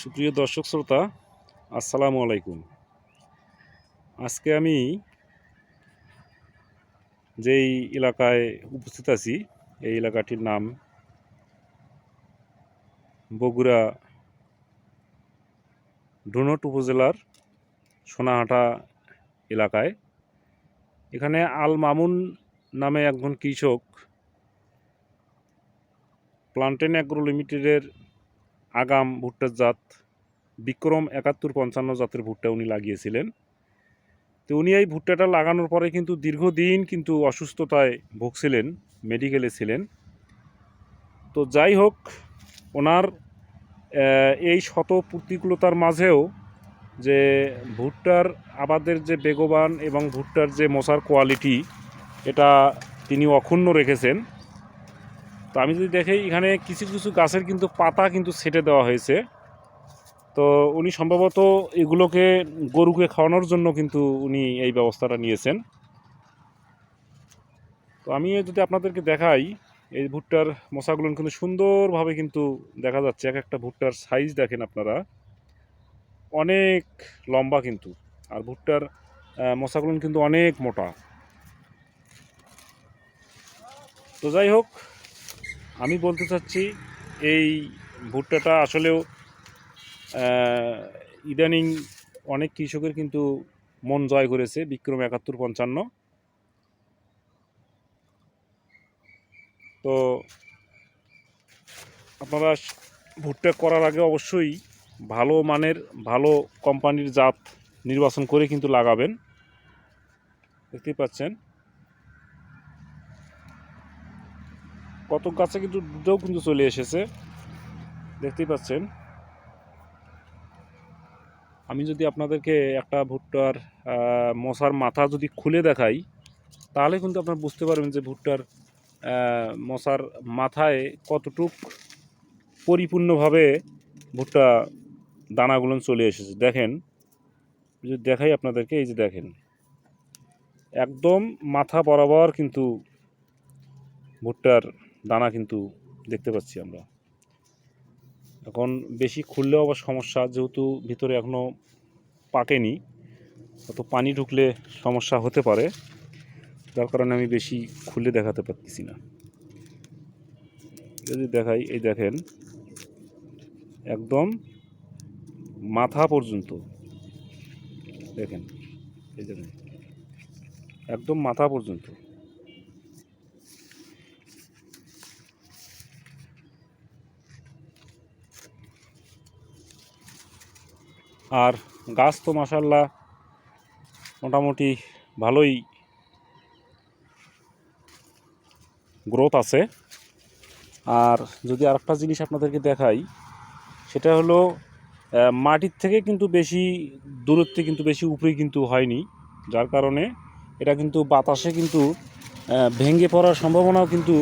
সুপ্রিয় দর্শক শ্রোতা, আসসালামু আলাইকুম। আজকে আমি যেই এলাকায় উপস্থিত আছি, এই এলাকাটির নাম বগুড়া ডুনট উপজেলার সোনাহাটা এলাকায়। এখানে আল মামুন নামে একজন কৃষক, প্লান্টেন অ্যাগ্রো লিমিটেডের আগাম ভুট্টার জাত বিক্রম একাত্তর পঞ্চান্ন জাতের ভুট্টা উনি লাগিয়েছিলেন। তো উনি এই ভুট্টাটা লাগানোর পরে কিন্তু দীর্ঘদিন কিন্তু অসুস্থতায় ভুগছিলেন, মেডিকেলে ছিলেন। তো যাই হোক, ওনার এই শত প্রতিকূলতার মাঝেও যে ভুট্টার আবাদের যে বেগবান এবং ভুট্টার যে মশার কোয়ালিটি এটা তিনি অক্ষুণ্ণ রেখেছেন। তো আমি যদি দেখি, এখানে কিছু কিছু গাছের কিন্তু পাতা কিন্তু ছেটে দেওয়া হয়েছে। তো উনি সম্ভবত এগুলোকে গরুকে খাওয়ানোর জন্য কিন্তু উনি এই ব্যবস্থাটা নিয়েছেন। তো আমি যদি আপনাদেরকে দেখাই, এই ভুট্টার মশাগুলো কিন্তু সুন্দরভাবে কিন্তু দেখা যাচ্ছে, এক একটা ভুট্টার সাইজ দেখেন আপনারা। অনেক লম্বা কিন্তু, আর ভুট্টার মশাগুলো কিন্তু অনেক মোটা। তো যাই হোক আমি বলতে চাচ্ছি, এই ভুট্টাটা আসলেও ইদানিং অনেক কৃষকের কিন্তু মন জয় করেছে, বিক্রম একাত্তর পঞ্চান্ন। তো আপনারা ভুট্টা করার আগে অবশ্যই ভালো মানের, ভালো কোম্পানির জাত নির্বাচন করে কিন্তু লাগাবেন। দেখতেই পাচ্ছেন। কত গাছে কিন্তু দুধও কিন্তু চলে এসেছে। দেখতেই পাচ্ছেন। আমি যদি আপনাদেরকে একটা ভুট্টার মশার মাথা যদি খুলে দেখাই, তাহলে কিন্তু আপনারা বুঝতে পারবেন যে ভুট্টার মশার মাথায় কতটুক পরিপূর্ণভাবে ভুট্টা দানাগুলো চলে এসেছে। দেখেন যদি দেখাই আপনাদেরকে, এই যে দেখেন, একদম মাথা বরাবর কিন্তু ভুট্টার দানা কিন্তু দেখতে পাচ্ছি আমরা। এখন বেশি খুললেও আবার সমস্যা, যেহেতু ভিতরে এখনও পাকেনি, অত পানি ঢুকলে সমস্যা হতে পারে, যার কারণে আমি বেশি খুলে দেখাতে পারতেছি না। যদি দেখাই, এই দেখেন, একদম মাথা পর্যন্ত, দেখেন, এই দেখেন, একদম মাথা পর্যন্ত। আর গাছ তো মাসাল্লাহ মোটামুটি ভালোই গ্রোথ আছে। আর যদি আরেকটা জিনিস আপনাদেরকে দেখাই, সেটা হলো মাটির থেকে কিন্তু বেশি দূরত্বে কিন্তু বেশি উপরে কিন্তু হয়নি, যার কারণে এটা কিন্তু বাতাসে কিন্তু ভেঙে পড়ার সম্ভাবনাও কিন্তু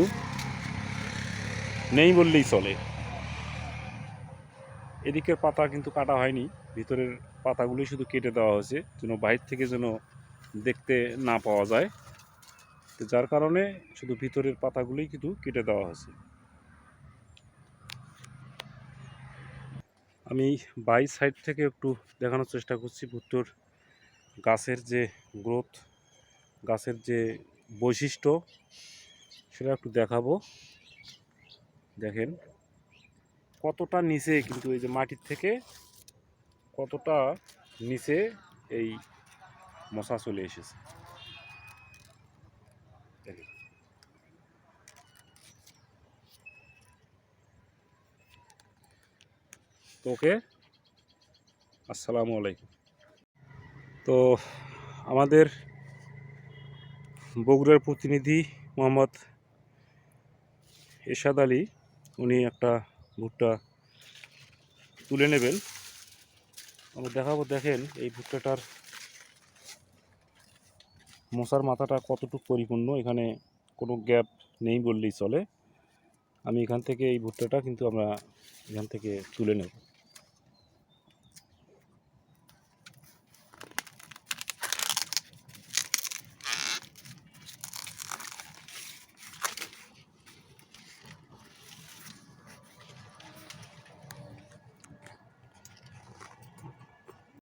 নেই বললেই চলে। এদিকের পাতা কিন্তু কাটা হয়নি, ভিতরের পাতাগুলোই শুধু কেটে দেওয়া হয়েছে, যেন বাইরে থেকে যেন দেখতে না পাওয়া যায়। তো যার কারণে শুধু ভিতরের পাতাগুলোই কিন্তু কেটে দেওয়া হয়েছে। আমি বাই সাইড থেকে একটু দেখানোর চেষ্টা করছি ভুট্টোর গাছের যে গ্রোথ, গাছের যে বৈশিষ্ট্য, সেটা একটু দেখাবো। দেখেন কতটা নিচে কিন্তু এই যে মাটির থেকে কতটা নিচে এই মশা চলে এসেছে? ওকে, আসসালামু আলাইকুম। তো আমাদের বগুড়ার প্রতিনিধি মোহাম্মদ এরশাদ আলী, উনি একটা ভুট্টা তুলে নেবেন। আমরা দেখাবো, দেখেন এই ভুট্টাটার মশার মাথাটা কতটুকু পরিপূর্ণ, এখানে কোনো গ্যাপ নেই বললেই চলে। আমি এখান থেকে এই ভুট্টাটা কিন্তু আমরা এখান থেকে তুলে নেব।